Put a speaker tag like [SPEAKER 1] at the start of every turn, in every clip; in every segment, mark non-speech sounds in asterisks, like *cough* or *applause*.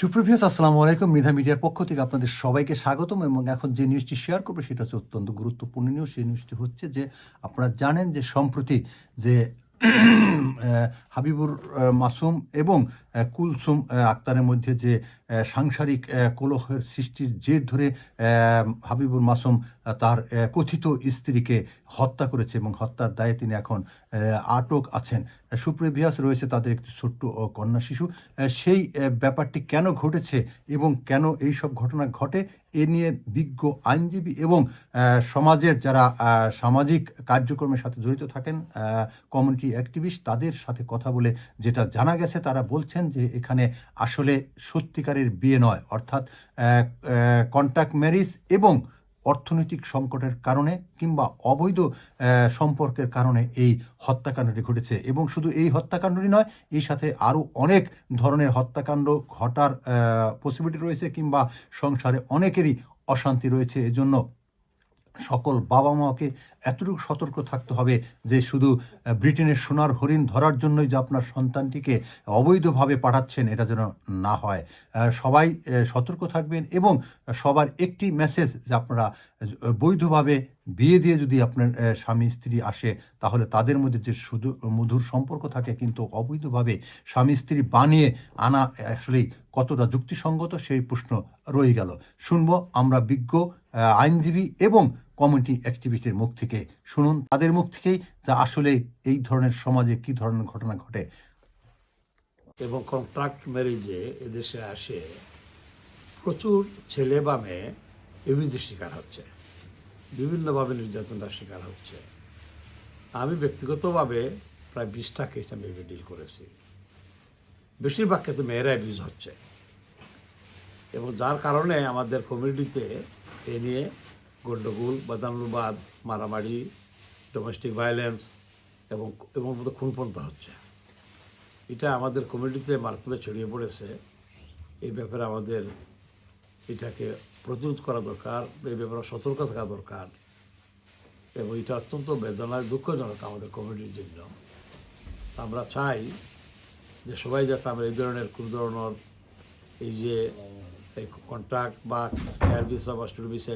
[SPEAKER 1] সুপ্রভিয়াস আসসালামু আলাইকুম। মৃধা মিডিয়ার পক্ষ থেকে আপনাদের সবাইকে স্বাগতম এবং এখন যে নিউজটি শেয়ার করব সেটা হচ্ছে অত্যন্ত গুরুত্বপূর্ণ নিউজ সেই নিউজটি হচ্ছে যে আপনারা জানেন যে সম্প্রতি যে *coughs* হাবিবুর মাসুম এবং কুলসুম আক্তারের মধ্যে যে সাংসারিক কলহের সৃষ্টির জের ধরে হাবিবুর, মাসুম তার কথিত স্ত্রীকে হত্যা করেছে এবং হত্যার দায়ে তিনি এখন আটক আছেন। সুপ্রিভিয়াস রয়েছে তাদের একটি ছোট্ট কন্যা শিশু। সেই ব্যাপারটি কেন ঘটেছে এবং কেন এই সব ঘটনা ঘটে, এ নিয়ে বিজ্ঞ আইনজীবী এবং সমাজের যারা সামাজিক কার্যক্রমের সাথে জড়িত থাকেন কমিউনিটি অ্যাক্টিভিস্ট তাদের সাথে কথা বলে যেটা জানা গেছে, তারা বলছেন যে এখানে আসলে সত্যিকারের বিয়ে নয়। অর্থাৎ কন্ট্যাক্ট ম্যারিজ এবং অর্থনৈতিক সংকটের কারণে কিংবা অবৈধ সম্পর্কের কারণে এই হত্যাকাণ্ডটি ঘটেছে এবং শুধু এই হত্যাকাণ্ডটি নয় এই সাথে আরও অনেক ধরনের হত্যাকাণ্ড ঘটার পসিবিলিটি রয়েছে কিংবা সংসারে অনেকেরই অশান্তি রয়েছে। এজন্য সকল বাবা মাকে এতটুকু সতর্ক থাকতে হবে যে শুধু ব্রিটেনের সোনার হরিণ ধরার জন্যই যে আপনার সন্তানটিকে অবৈধভাবে পাঠাচ্ছেন, এটা যেন না হয়। সবাই সতর্ক থাকবেন এবং সবার একটি মেসেজ যে আপনারা বৈধভাবে বিয়ে দিয়ে যদি আপনার স্বামী, স্ত্রী আসে, তাহলে তাদের মধ্যে যে শুধু মধুর সম্পর্ক থাকে, কিন্তু অবৈধভাবে স্বামী, স্ত্রী বানিয়ে আনা, আসলেই কতটা যুক্তিসঙ্গত সেই প্রশ্ন রয়ে গেল। শুনব আমরা বিজ্ঞ আইনজীবী এবং কমিউনিটি অ্যাক্টিভিস্টের মুখ থেকে শুনুন। তাদের মুখ থেকেই যা আসলে এই ধরনের সমাজে কি ধরনের ঘটনা ঘটে।
[SPEAKER 2] এবং কন্ট্রাক্ট ম্যারেজে এদেশে আসে প্রচুর ছেলে বা মেয়ে এভিজের শিকার হচ্ছে। বিভিন্নভাবে নির্যাতনটার শিকার হচ্ছে। আমি ব্যক্তিগতভাবে প্রায় বিশটা কেস আমি ডিল করেছি। বেশিরভাগ ক্ষেত্রে মেয়েরা অ্যাবিউজ হচ্ছে। এবং যার কারণে আমাদের কমিউনিটিতে এ নিয়ে গন্ডগোল বাদানুবাদ মারামারি ডোমেস্টিক ভায়োলেন্স এবং এবং মতো খুন পর্যন্ত হচ্ছে। এটা আমাদের কমিউনিটিতে মারাত্মক ছড়িয়ে পড়েছে। এই ব্যাপারে আমাদের এটাকে প্রতিরোধ করা দরকার, এই ব্যাপারে সতর্ক থাকা দরকার এবং এটা অত্যন্ত বেদনায় দুঃখজনক আমাদের কমিউনিটির জন্য। আমরা চাই যে সবাই যাতে আমরা এই ধরনের কোনো ধরনের এই যে এই কন্ট্রাক্ট বা এয়ার ভিসা বা স্টুডেন্ট ভিসা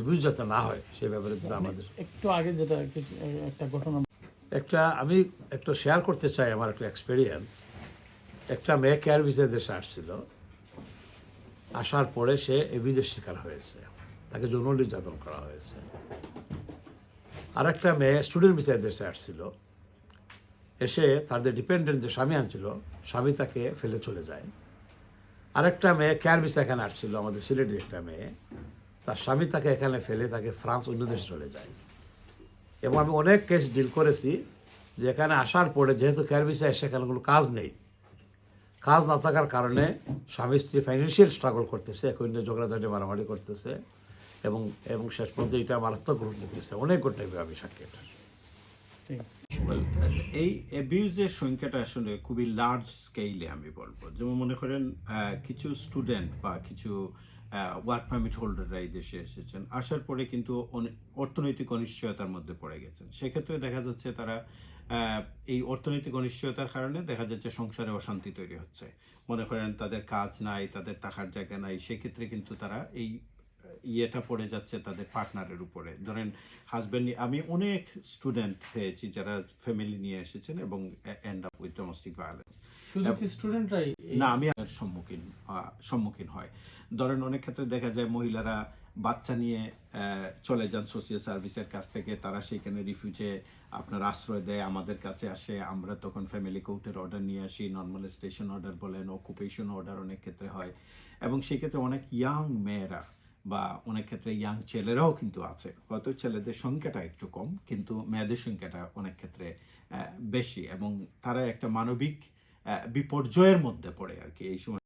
[SPEAKER 2] এবিউজ যাতে না হয় সেই ব্যাপারে কিন্তু আমাদের
[SPEAKER 3] একটু আগে যেটা একটা ঘটনা
[SPEAKER 2] একটা আমি একটু শেয়ার করতে চাই আমার একটা এক্সপিরিয়েন্স একটা মেয়ে কেয়ার ভিসা দেশে আসছিল। আসার পরে সে এভিজের শিকার হয়েছে। তাকে যৌন নির্যাতন করা হয়েছে। আর একটা মেয়ে স্টুডেন্ট ভিসায় দেশে আসছিল। এসে তাদের ডিপেন্ডেন্ট যে স্বামী আনছিল স্বামী তাকে ফেলে চলে যায়। আরেকটা মেয়ে কেয়ার ভিসা এখানে আসছিল, আমাদের সিলেটের একটা মেয়ে। তার স্বামী তাকে এখানে ফেলে, তাকে ফ্রান্স অন্য দেশে চলে যায়। এবং আমি অনেক কেস ডিল করেছি, যে এখানে আসার পরে যেহেতু কেয়ার ভিসা এসে এখানে কোনো কাজ নেই, কাজ না থাকার কারণে স্বামী স্ত্রী ফাইন্যান্সিয়াল স্ট্রাগল করতেছে এখন ঝগড়াঝাটি, মারামারি করতেছে। এবং এবং শেষ পর্যন্ত এটা মারাত্মক রূপ নিতেছে। অনেক গোটা আমি সাক্ষী এটা
[SPEAKER 4] এই অ্যাবিউজের সংখ্যাটা আসলে খুবই লার্জ স্কেলে আমি বলব। যেমন মনে করেন কিছু স্টুডেন্ট বা কিছু ওয়ার্ক পারমিট হোল্ডাররা এই দেশে এসেছেন। আসার পরে কিন্তু অর্থনৈতিক অনিশ্চয়তার মধ্যে পড়ে গেছেন। সেক্ষেত্রে দেখা যাচ্ছে তারা এই অর্থনৈতিক অনিশ্চয়তার কারণে দেখা যাচ্ছে সংসারে অশান্তি তৈরি হচ্ছে। মনে করেন, তাদের কাজ নাই, তাদের থাকার জায়গা নাই। সেক্ষেত্রে কিন্তু তারা এই ইয়েটা পড়ে যাচ্ছে তাদের পার্টনারের উপরে। ধরেন হাজব্যান্ড আমি অনেক স্টুডেন্ট পেয়েছি যারা ফ্যামিলি নিয়ে এসেছেন এবং end up with domestic violence
[SPEAKER 3] শুধু কি স্টুডেন্টরাই
[SPEAKER 4] না আমি সম্মুখীন সম্মুখীন হয়। ধরেন অনেক ক্ষেত্রে দেখা যায় মহিলারা বাচ্চা নিয়ে চলে যান সোশিয়াল সার্ভিসের কাছ থেকে। তারা সেখানে রিফিউজে আপনার আশ্রয় দেয় আমাদের কাছে আসে। আমরা তখন ফ্যামিলি কোর্টের অর্ডার নিয়ে আসি নর্মাল স্টেশন অর্ডার বলেন অকুপেশন অর্ডার অনেক ক্ষেত্রে হয়। এবং সেক্ষেত্রে অনেক ইয়াং মেয়েরা বা অনেক ক্ষেত্রে ইয়াং ছেলেরাও কিন্তু আছে। হয়তো ছেলেদের সংখ্যাটা একটু কম, কিন্তু মেয়েদের সংখ্যাটা অনেক ক্ষেত্রে বেশি এবং তারা একটা মানবিক বিপর্যয়ের মধ্যে পড়ে আর কি এই সময়।